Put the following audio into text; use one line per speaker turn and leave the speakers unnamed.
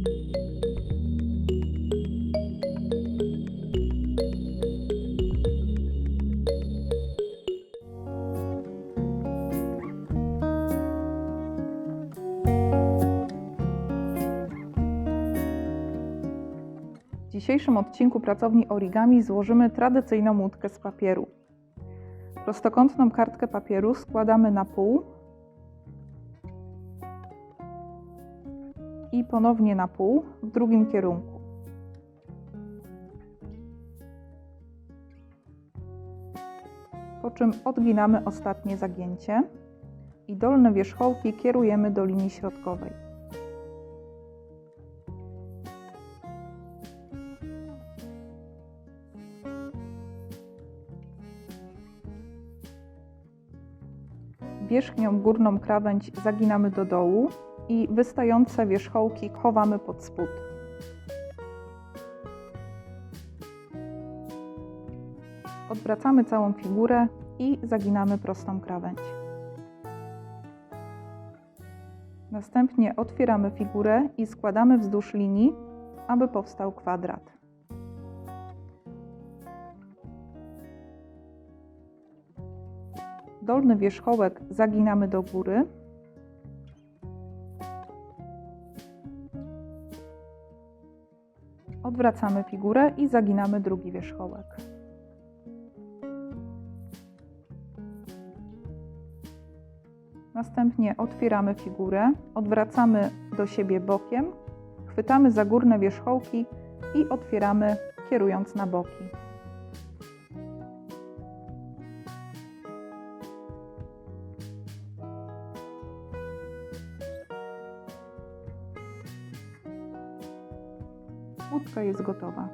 W dzisiejszym odcinku pracowni origami złożymy tradycyjną łódkę z papieru. Prostokątną kartkę papieru składamy na pół i ponownie na pół w drugim kierunku. Po czym odginamy ostatnie zagięcie i dolne wierzchołki kierujemy do linii środkowej. Wierzchnią górną krawędź zaginamy do dołu i wystające wierzchołki chowamy pod spód. Odwracamy całą figurę i zaginamy prostą krawędź. Następnie otwieramy figurę i składamy wzdłuż linii, aby powstał kwadrat. Dolny wierzchołek zaginamy do góry. Odwracamy figurę i zaginamy drugi wierzchołek. Następnie otwieramy figurę, odwracamy do siebie bokiem, chwytamy za górne wierzchołki i otwieramy kierując na boki. Łódka jest gotowa.